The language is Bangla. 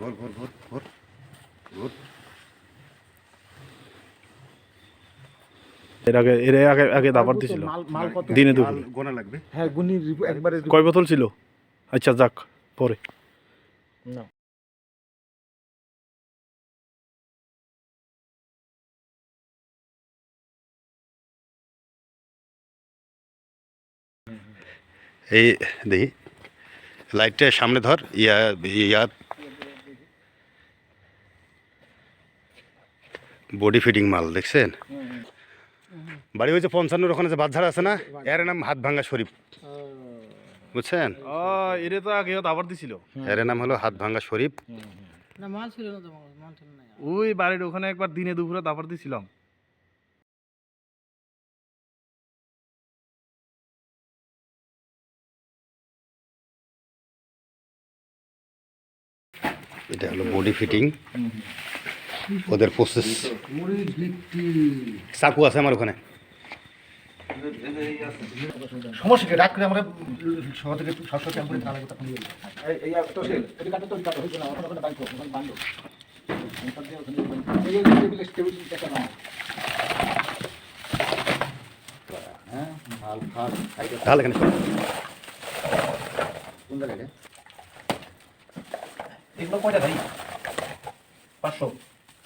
ঘোর ঘোর ঘোর ঘোর ঘোর। এর আগে এর আগে আগে দাবার দিছিল। মাল মাল কত দিনে মাল গোনা লাগবে। হ্যাঁ গুনি একবারে কয় বোতল ছিল? আচ্ছা যাক পরে। না। এই দেখি লাইটটা সামনে ধর ইয়া ইয়া বডি ফিটিং মাল দেখছেন? বাড়ি হয়েছে পঞ্চান্নর ওখানে যে বাচ্চারা আছে না এর নাম হাত ভাঙ্গা শরীফ। বুঝছেন? ও এর তো আগে দাবার দিছিল। এর নাম হলো হাত ভাঙ্গা শরীফ। না মাল ছিল না তো মাল মাল ছিল না। ওই বাড়ির ওখানে একবার দিনে দুপুরে দাবার দিছিলাম। এটা হলো বডি ফিটিং। ওদের প্রসেস চাকু আছে আমার ওখানে। সমস্যা কি? রাত করে আমরা শহর থেকে ক্যাম্প তখন এই তো এটা তো হইছে না ওখানে ওখানে বাইক ওখানে তাহলে। কোন জায়গায় এগুলো কয়টা ভাই? পাঁচশো।